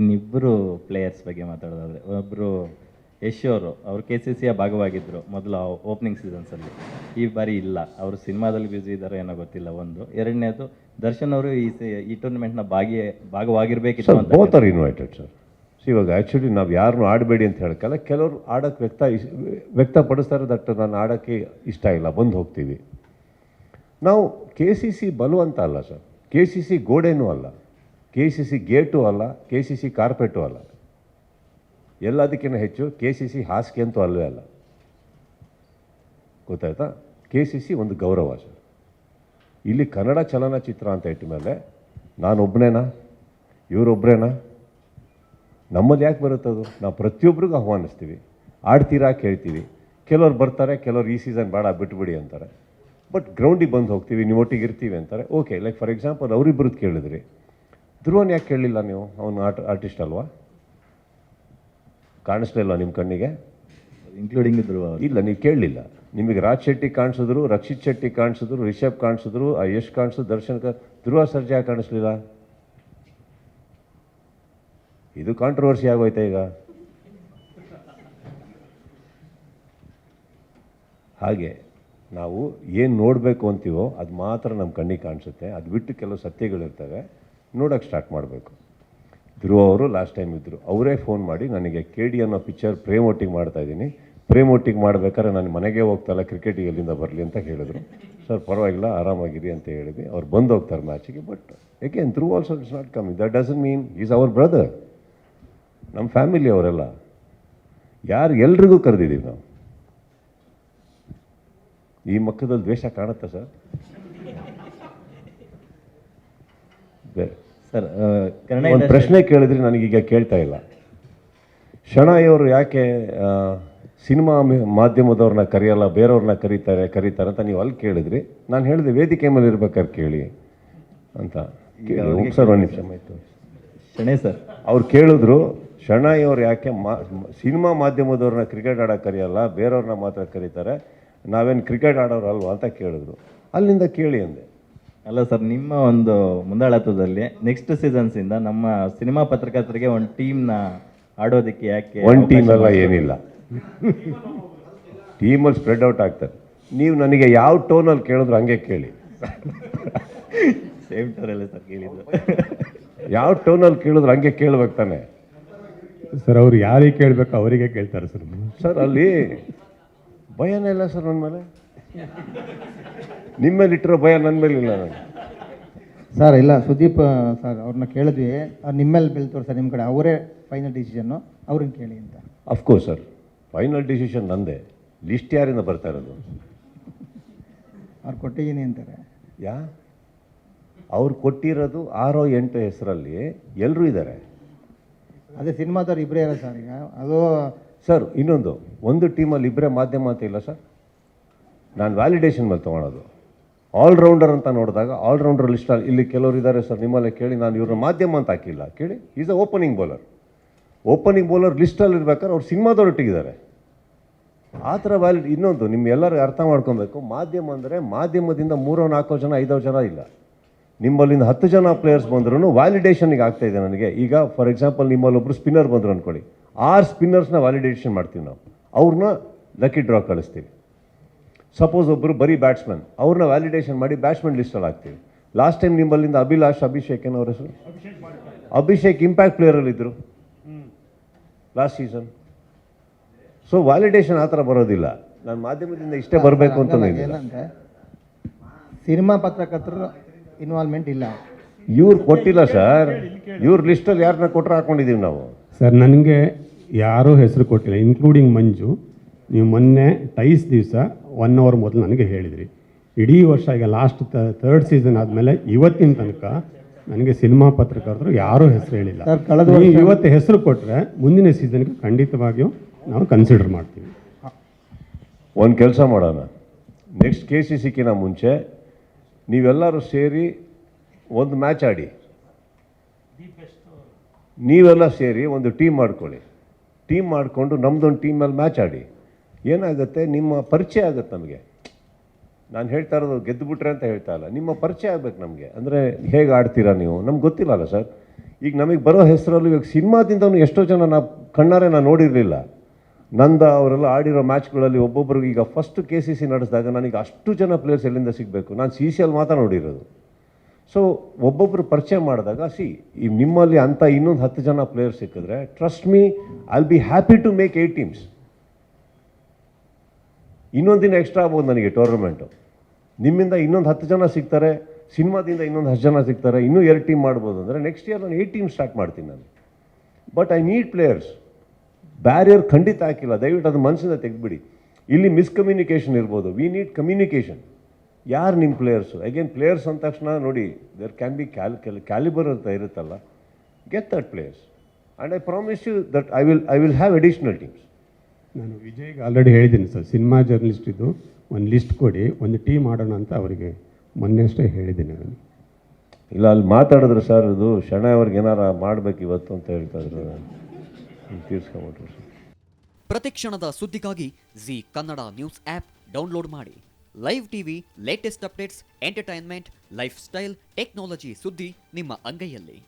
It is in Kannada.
ಇನ್ನಿಬ್ಬರು ಪ್ಲೇಯರ್ಸ್ ಬಗ್ಗೆ ಮಾತಾಡೋದಾದ್ರೆ ಒಬ್ಬರು ಯಶ್ ಅವರು ಅವರು ಕೆ ಸಿ ಸಿಯ ಭಾಗವಾಗಿದ್ದರು ಮೊದಲು ಓಪನಿಂಗ್ ಸೀಸನ್ಸಲ್ಲಿ ಈ ಬಾರಿ ಇಲ್ಲ. ಅವರು ಸಿನಿಮಾದಲ್ಲಿ ಬ್ಯುಸಿ ಇದ್ದಾರೆ ಏನೋ ಗೊತ್ತಿಲ್ಲ ಒಂದು. ಎರಡನೇದು ದರ್ಶನ್ ಅವರು ಈ ಸಿ- ಈ ಟೂರ್ನಮೆಂಟ್ನ ಭಾಗಿ ಭಾಗವಾಗಿರಬೇಕಿತ್ತು sir both are invited sir ಇವಾಗ ಆ್ಯಕ್ಚುಲಿ ನಾವು ಯಾರನ್ನೂ ಆಡಬೇಡಿ ಅಂತ ಹೇಳೋಕ್ಕಲ್ಲ ಕೆಲವರು ಆಡೋಕ್ಕೆ ವ್ಯಕ್ತ ಇಸ್- ವ್ಯಕ್ತಪಡಿಸ್ತಾರೆ ದಟ್ ನಾನು ಆಡೋಕ್ಕೆ ಇಷ್ಟ ಇಲ್ಲ ಬಂದು ಹೋಗ್ತೀವಿ. ನಾವು ಕೆ ಸಿ ಸಿ ಬಲವಂತ ಅಲ್ಲ ಸರ್ ಕೆ ಸಿ ಸಿ ಗೋಡೆನೂ ಅಲ್ಲ. ಕೆ ಸಿ ಸಿ ಗೇಟು ಅಲ್ಲ ಕೆ ಸಿ ಸಿ ಕಾರ್ಪೆಟು ಅಲ್ಲ. ಎಲ್ಲದಕ್ಕಿಂತ ಹೆಚ್ಚು ಕೆ ಸಿ ಸಿ ಹಾಸಿಗೆ ಅಂತೂ ಅಲ್ಲವೇ ಅಲ್ಲ. ಗೊತ್ತಾಯ್ತಾ? ಕೆ ಸಿ ಸಿ ಒಂದು ಗೌರವ ಸರ್. ಇಲ್ಲಿ ಕನ್ನಡ ಚಲನಚಿತ್ರ ಅಂತ ಇಟ್ಟ ಮೇಲೆ ನಾನೊಬ್ಬನೇನಾ ಇವರೊಬ್ಬರೇನಾ ನಮ್ಮಲ್ಲಿ ಯಾಕೆ ಬರುತ್ತದು ನಾವು ಪ್ರತಿಯೊಬ್ಬರಿಗೂ ಆಹ್ವಾನಿಸ್ತೀವಿ. ಆಡ್ತೀರಾ ಕೇಳ್ತೀವಿ. ಕೆಲವ್ರು ಬರ್ತಾರೆ, ಕೆಲವ್ರು ಈ ಸೀಸನ್ ಬೇಡ, ಬಿಟ್ಬಿಡಿ ಅಂತಾರೆ. ಬಟ್ ಗ್ರೌಂಡಿಗೆ ಬಂದು ಹೋಗ್ತೀವಿ ನೀವು ಒಟ್ಟಿಗೆ ಇರ್ತೀವಿ ಅಂತಾರೆ. ಓಕೆ ಲೈಕ್ ಫಾರ್ ಎಕ್ಸಾಂಪಲ್ ಅವರಿಬ್ಬರದ್ದು ಕೇಳಿದ್ರಿ. ಧ್ರುವನ್ ಯಾಕೆ ಕೇಳಲಿಲ್ಲ ನೀವು? ಅವನು ಆರ್ಟ್ ಆರ್ಟಿಸ್ಟ್ ಅಲ್ವಾ? ಕಾಣಿಸ್ಲಿಲ್ಲ ನಿಮ್ಮ ಕಣ್ಣಿಗೆ? ಇನ್ಕ್ಲೂಡಿಂಗ್ ಧ್ರುವ ಇಲ್ಲ ನೀವು ಕೇಳಲಿಲ್ಲ ನಿಮಗೆ ರಾಜ್ ಶೆಟ್ಟಿ ಕಾಣಿಸಿದ್ರು ರಕ್ಷಿತ್ ಶೆಟ್ಟಿ ಕಾಣಿಸಿದ್ರು ರಿಷಬ್ ಕಾಣಿಸಿದ್ರು ಆ ಯಶ್ ಕಾಣಿಸಿದ್ರು ದರ್ಶನ್ ಕಾ- ಧ್ರುವ ಸರ್ಜಾ ಯಾಕೆ ಕಾಣಿಸ್ಲಿಲ್ಲ? ಇದು ಕಾಂಟ್ರವರ್ಸಿ ಆಗೋಯ್ತಾ ಈಗ? ಹಾಗೆ ನಾವು ಏನು ನೋಡಬೇಕು ಅಂತೀವೋ ಅದು ಮಾತ್ರ ನಮ್ಮ ಕಣ್ಣಿಗೆ ಕಾಣಿಸುತ್ತೆ. ಅದು ಬಿಟ್ಟು ಕೆಲವು ಸತ್ಯಗಳಿರ್ತವೆ. ನೋಡೋಕ್ಕೆ ಸ್ಟಾರ್ಟ್ ಮಾಡಬೇಕು. ಧ್ರುವ ಅವರು ಲಾಸ್ಟ್ ಟೈಮ್ ಇದ್ದರು ಅವರೇ ಫೋನ್ ಮಾಡಿ, ನನಗೆ ಕೆ ಡಿ ಅನ್ನೋ ಪಿಕ್ಚರ್ ಪ್ರೇಮ್ ಒಟ್ಟಿಗೆ ಮಾಡ್ತಾ ಇದ್ದೀನಿ. ಪ್ರೇಮ್ ಒಟ್ಟಿಗೆ ಮಾಡ್ಬೇಕಾದ್ರೆ ನಾನು ಮನೆಗೆ ಹೋಗ್ತಲ್ಲ ಕ್ರಿಕೆಟಿಗೆ ಎಲ್ಲಿಂದ ಬರಲಿ ಅಂತ ಹೇಳಿದರು. ಸರ್ ಪರವಾಗಿಲ್ಲ, ಆರಾಮಾಗಿರಿ ಅಂತ ಹೇಳಿದ್ವಿ. ಅವ್ರು ಬಂದು ಹೋಗ್ತಾರೆ ಮ್ಯಾಚಿಗೆ but again Dhruva also it's not come that doesn't mean is our brother ನಮ್ಮ ಫ್ಯಾಮಿಲಿ ಅವರೆಲ್ಲ. ಯಾರು ಎಲ್ರಿಗೂ ಕರೆದಿದ್ದೀವಿ ನಾವು. ಈ ಮಕ್ಕದಲ್ಲಿ ದ್ವೇಷ ಕಾಣುತ್ತಾ ಸರ್ ಬೇ- ಸರ್ ಕನ್ನಡ ಒಂದು ಪ್ರಶ್ನೆ ಕೇಳಿದ್ರೆ ನನಗೀಗ ಕೇಳ್ತಾ ಇಲ್ಲ. ಶಣಯ್ಯವರು ಅವರು ಯಾಕೆ ಸಿನಿಮಾ ಮಾಧ್ಯಮದವ್ರನ್ನ ಕರೆಯಲ್ಲ ಬೇರೆಯವ್ರನ್ನ ಕರೀತಾರೆ ಕರೀತಾರೆ ಅಂತ ನೀವು ಅಲ್ಲಿ ಕೇಳಿದ್ರಿ. ನಾನು ಹೇಳಿದೆ ವೇದಿಕೆ ಮೇಲೆ ಇರ್ಬೇಕಾದ್ರೆ ಕೇಳಿ ಅಂತ. ಸರ್ ಒಂದು ನಿಮಿಷ. ಆಯಿತು ಶಣೆ ಸರ್. ಅವ್ರು ಕೇಳಿದ್ರು ಶಣಾಯಿ ಅವ್ರು ಯಾಕೆ ಮಾ ಸಿನಿಮಾ ಮಾಧ್ಯಮದವ್ರನ್ನ ಕ್ರಿಕೆಟ್ ಆಡೋಕೆ ಕರೆಯಲ್ಲ ಬೇರೆಯವ್ರನ್ನ ಮಾತ್ರ ಕರೀತಾರೆ ನಾವೇನು ಕ್ರಿಕೆಟ್ ಆಡೋರು ಅಲ್ವಾ ಅಂತ ಕೇಳಿದ್ರು. ಅಲ್ಲಿಂದ ಕೇಳಿ ಅಂದೆ. ಅಲ್ಲ ಸರ್ ನಿಮ್ಮ ಒಂದು ಮುಂದಾಳತ್ವದಲ್ಲಿ ನೆಕ್ಸ್ಟ್ ಸೀಸನ್ಸಿಂದ ನಮ್ಮ ಸಿನಿಮಾ ಪತ್ರಕರ್ತರಿಗೆ ಒಂದು ಟೀಮ್ನ ಆಡೋದಕ್ಕೆ ಯಾಕೆ ಒಂದು ಟೀಮ್ ಅಲ್ಲ ಏನಿಲ್ಲ. ಟೀಮಲ್ಲಿ ಸ್ಪ್ರೆಡ್ ಔಟ್ ಆಗ್ತಾರೆ. ನೀವು ನನಗೆ ಯಾವ ಟೋನಲ್ಲಿ ಕೇಳಿದ್ರು ಹಂಗೆ ಕೇಳಿ. ಸೇಮ್ ಟೋನಲ್ಲೇ ಸರ್ ಕೇಳಿದ್ರು ಯಾವ ಟೋನಲ್ಲಿ ಕೇಳಿದ್ರು ಹಂಗೆ ಕೇಳ್ಬೇಕು ತಾನೆ. ಸರ್ ಅವ್ರು ಯಾರಿಗೆ ಕೇಳಬೇಕು ಅವರಿಗೆ ಕೇಳ್ತಾರೆ ಸರ್. ಸರ್ ಅಲ್ಲಿ ಭಯನೇ ಇಲ್ಲ ಸರ್ ನನ್ನ ಮೇಲೆ. ನಿಮ್ಮ ಮೇಲೆ ಇಟ್ಟಿರೋ ಭಯ ನನ್ನ ಮೇಲೆ ಇಲ್ಲ ನನಗೆ ಸರ್ ಇಲ್ಲ ಸುದೀಪ್ ಸರ್ ಅವ್ರನ್ನ ಕೇಳಿದ್ವಿ. ಅವ್ರು ನಿಮ್ಮೇಲೆ ಬೀಳ್ತವ್ರು ಸರ್ ನಿಮ್ಮ ಕಡೆ. ಅವರೇ ಫೈನಲ್ ಡಿಸಿಷನ್ನು ಅವ್ರನ್ನ ಕೇಳಿ ಅಂತ. Of course sir final decision ನಂದೇ. ಲಿಸ್ಟ್ ಯಾರಿಂದ ಬರ್ತಾ ಇರೋದು? ಅವ್ರು ಕೊಟ್ಟಿದ್ದೀನಿ ಅಂತಾರೆ. ಯಾ? ಅವ್ರು ಕೊಟ್ಟಿರೋದು ಆರೋ ಎಂಟು ಹೆಸರಲ್ಲಿ ಎಲ್ಲರೂ ಇದ್ದಾರೆ. ಅದೇ ಸಿನಿಮಾದವ್ರು ಇಬ್ಬರೇ ಇರೋ ಸರ್ ಈಗ. ಅದು ಸರ್ ಇನ್ನೊಂದು. ಒಂದು ಟೀಮಲ್ಲಿ ಇಬ್ಬರೇ ಮಾಧ್ಯಮ ಅಂತ ಇಲ್ಲ ಸರ್ ನಾನು ವ್ಯಾಲಿಡೇಷನ್ ಮೇಲೆ ತೊಗೊಳೋದು. ಆಲ್ರೌಂಡರ್ ಅಂತ ನೋಡಿದಾಗ ಆಲ್ರೌಂಡರ್ ಲಿಸ್ಟಲ್ಲಿ ಇಲ್ಲಿ ಕೆಲವರು ಇದ್ದಾರೆ ಸರ್, ನಿಮ್ಮಲ್ಲೇ ಕೇಳಿ, ನಾನು ಇವ್ರನ್ನ ಮಾಧ್ಯಮ ಅಂತ ಹಾಕಿಲ್ಲ. ಕೇಳಿ is a opening bowler opening bowler ಲಿಸ್ಟಲ್ಲಿ ಇರ್ಬೇಕಾದ್ರೆ ಅವ್ರು ಸಿನಿಮಾದವರೊಟ್ಟಿಗಿದ್ದಾರೆ ಆ ಥರ ವ್ಯಾಲಿಡ್ ಇನ್ನೊಂದು ನಿಮ್ಮ ಎಲ್ಲರೂ ಅರ್ಥ ಮಾಡ್ಕೊಬೇಕು, ಮಾಧ್ಯಮ ಅಂದರೆ ಮಾಧ್ಯಮದಿಂದ ಮೂರೋ ನಾಲ್ಕೋ ಜನ, ಐದೋ ಜನ ಇಲ್ಲ. ನಿಮ್ಮಲ್ಲಿಂದ ಹತ್ತು ಜನ ಪ್ಲೇಯರ್ಸ್ ಬಂದ್ರೂ ವ್ಯಾಲಿಡೇಷನ್ಗೆ ಆಗ್ತಾ ಇದೆ ನನಗೆ. ಈಗ ಫಾರ್ ಎಕ್ಸಾಂಪಲ್ ನಿಮ್ಮಲ್ಲಿ ಒಬ್ಬರು ಸ್ಪಿನ್ನರ್ ಬಂದರು ಅಂದ್ಕೊಳ್ಳಿ ಆರು ಸ್ಪಿನ್ನರ್ಸ್ನ ವ್ಯಾಲಿಡೇಷನ್ ಮಾಡ್ತೀವಿ ನಾವು. ಅವ್ರನ್ನ ಲಕ್ಕಿ ಡ್ರಾ ಕಳಿಸ್ತೀವಿ. ಸಪೋಸ್ ಒಬ್ಬರು ಬರೀ ಬ್ಯಾಟ್ಸ್ಮನ್ ಅವ್ರನ್ನ ವ್ಯಾಲಿಡೇಷನ್ ಮಾಡಿ ಬ್ಯಾಟ್ಸ್ಮನ್ ಲಿಸ್ಟಲ್ಲಿ ಹಾಕ್ತೀವಿ. ಲಾಸ್ಟ್ ಟೈಮ್ ನಿಮ್ಮಲ್ಲಿಂದ ಅಭಿಲಾಷ್ ಅಭಿಷೇಕ್ ಏನೋ ಅವ್ರ ಹೆಸರು? ಅಭಿಷೇಕ್ ಇಂಪ್ಯಾಕ್ಟ್ ಪ್ಲೇಯರಲ್ಲಿದ್ದರು ಲಾಸ್ಟ್ ಸೀಸನ್ ಸೊ ವ್ಯಾಲಿಡೇಷನ್ ಆ ಥರ ಬರೋದಿಲ್ಲ. ನಾನು ಮಾಧ್ಯಮದಿಂದ ಇಷ್ಟೇ ಬರಬೇಕು ಅಂತ ಸಿನಿಮಾ ಪತ್ರಕರ್ತರು ಇನ್ವಾಲ್ವ್ಮೆಂಟ್ ಇಲ್ಲ. ಇವ್ರು ಕೊಟ್ಟಿಲ್ಲ ಸರ್ ಇವ್ರ ಲಿಸ್ಟಲ್ಲಿ ಯಾರನ್ನ ಕೊಟ್ಟರೆ ಹಾಕೊಂಡಿದ್ದೀವಿ ನಾವು. ಸರ್ ನನಗೆ ಯಾರೂ ಹೆಸರು ಕೊಟ್ಟಿಲ್ಲ ಇನ್ಕ್ಲೂಡಿಂಗ್ ಮಂಜು. ನೀವು ಮೊನ್ನೆ ಟೈಸ್ ದಿವಸ ಒನ್ ಅವರ್ ಮೊದಲು ನನಗೆ ಹೇಳಿದ್ರಿ. ಇಡೀ ವರ್ಷ ಈಗ ಲಾಸ್ಟ್ ಥರ್ಡ್ ಸೀಸನ್ ಆದಮೇಲೆ ಇವತ್ತಿನ ತನಕ ನನಗೆ ಸಿನಿಮಾ ಪತ್ರಕರ್ತರು ಯಾರೂ ಹೆಸರು ಹೇಳಿಲ್ಲ. ನೀವು ಇವತ್ತು ಹೆಸರು ಕೊಟ್ಟರೆ ಮುಂದಿನ ಸೀಸನ್ಗೆ ಖಂಡಿತವಾಗಿಯೂ ನಾವು ಕನ್ಸಿಡರ್ ಮಾಡ್ತೀವಿ. ಒಂದು ಕೆಲಸ ಮಾಡೋಣ. ನೆಕ್ಸ್ಟ್ ಕೆ ಸಿ ಸಿಕ್ಕಿನ ಮುಂಚೆ ನೀವೆಲ್ಲರೂ ಸೇರಿ ಒಂದು ಮ್ಯಾಚ್ ಆಡಿ. ನೀವೆಲ್ಲ ಸೇರಿ ಒಂದು ಟೀಮ್ ಮಾಡ್ಕೊಳ್ಳಿ. ಟೀಮ್ ಮಾಡಿಕೊಂಡು ನಮ್ಮದೊಂದು ಟೀಮಲ್ಲಿ ಮ್ಯಾಚ್ ಆಡಿ. ಏನಾಗುತ್ತೆ? ನಿಮ್ಮ ಪರಿಚಯ ಆಗುತ್ತೆ ನಮಗೆ. ನಾನು ಹೇಳ್ತಾ ಇರೋದು ಗೆದ್ದು ಬಿಟ್ರೆ ಅಂತ ಹೇಳ್ತಾ ಇಲ್ಲ. ನಿಮ್ಮ ಪರಿಚಯ ಆಗ್ಬೇಕು ನಮಗೆ. ಅಂದರೆ ಹೇಗೆ ಆಡ್ತೀರಾ ನೀವು? ನಮ್ಗೆ ಗೊತ್ತಿಲ್ಲಲ್ಲ ಸರ್. ಈಗ ನಮಗೆ ಬರೋ ಹೆಸರಲ್ಲಿ ಇವಾಗ ಸಿನಿಮಾದಿಂದನೂ ಎಷ್ಟೋ ಜನ ನಾ ಕಣ್ಣಾರೆ ನಾನು ನೋಡಿರಲಿಲ್ಲ. ನಂದ ಅವರೆಲ್ಲ ಆಡಿರೋ ಮ್ಯಾಚ್ಗಳಲ್ಲಿ ಒಬ್ಬೊಬ್ಬರಿಗೆ ಈಗ ಫಸ್ಟ್ ಕೆ ಸಿ ಸಿ ನಡೆಸಿದಾಗ ನನಗೆ ಅಷ್ಟು ಜನ ಪ್ಲೇಯರ್ಸ್ ಎಲ್ಲಿಂದ ಸಿಗಬೇಕು? ನಾನು ಸಿ ಸಿ ಅಲ್ಲಿ ಮಾತ್ರ ನೋಡಿರೋದು. ಸೊ ಒಬ್ಬೊಬ್ಬರು ಪರಿಚಯ ಮಾಡಿದಾಗ ಸಿ ಈ ನಿಮ್ಮಲ್ಲಿ ಅಂಥ ಇನ್ನೊಂದು ಹತ್ತು ಜನ ಪ್ಲೇಯರ್ಸ್ ಸಿಕ್ಕಿದ್ರೆ trust me I be happy to make eight teams ಇನ್ನೊಂದು ದಿನ ಎಕ್ಸ್ಟ್ರಾ ಆಗ್ಬೋದು ನನಗೆ ಟೂರ್ನಮೆಂಟು ನಿಮ್ಮಿಂದ ಇನ್ನೊಂದು ಹತ್ತು ಜನ ಸಿಗ್ತಾರೆ, ಸಿನಿಮಾದಿಂದ ಇನ್ನೊಂದು ಹತ್ತು ಜನ ಸಿಗ್ತಾರೆ, ಇನ್ನೂ ಎರಡು ಟೀಮ್ ಮಾಡ್ಬೋದು ಅಂದರೆ ನೆಕ್ಸ್ಟ್ ಇಯರ್ ನಾನು ಏಟ್ ಟೀಮ್ ಸ್ಟಾರ್ಟ್ ಮಾಡ್ತೀನಿ ನಾನು. But I need players barrier ಖಂಡಿತ ಹಾಕಿಲ್ಲ, ದಯವಿಟ್ಟು ಅದು ಮನಸ್ಸಿಂದ ತೆಗೆದುಬಿಡಿ. ಇಲ್ಲಿ ಮಿಸ್ಕಮ್ಯುನಿಕೇಷನ್ ಇರ್ಬೋದು ವಿ ನೀಡ್ ಕಮ್ಯುನಿಕೇಷನ್ ಯಾರು ನಿಮ್ಮ ಪ್ಲೇಯರ್ಸು ಅಗೇನ್ ಪ್ಲೇಯರ್ಸ್ ಅಂದ ತಕ್ಷಣ ನೋಡಿ there can be cal calibre ಅಂತ ಇರುತ್ತಲ್ಲ get that players and I promise you that I will I will have additional teams ನಾನು ವಿಜಯ್ಗೆ ಆಲ್ರೆಡಿ ಹೇಳಿದ್ದೀನಿ ಸರ್. ಸಿನಿಮಾ ಜರ್ನಲಿಸ್ಟ್ ಇದು ಒಂದು ಲಿಸ್ಟ್ ಕೊಡಿ ಒಂದು ಟೀಮ್ ಮಾಡೋಣ ಅಂತ ಅವರಿಗೆ ಮೊನ್ನೆ ಅಷ್ಟೇ ಹೇಳಿದ್ದೀನಿ ನಾನು. ಇಲ್ಲ ಅಲ್ಲಿ ಮಾತಾಡಿದ್ರು ಸರ್ ಇದು ಶಣ ಅವ್ರಿಗೆ ಏನಾರ ಮಾಡ್ಬೇಕು ಇವತ್ತು ಅಂತ ಹೇಳ್ತಾ ಇದ್ರು. ತೀರ್ಸ್ಕೊಂಬಿಟ್ರು ಸರ್ ಪ್ರತಿಕ್ಷಣದ ಸುದ್ದಿಗಾಗಿ Zee Kannada news app download ಮಾಡಿ. Live TV latest updates entertainment lifestyle technology ಸುದ್ದಿ ನಿಮ್ಮ ಅಂಗೈಯಲ್ಲಿ.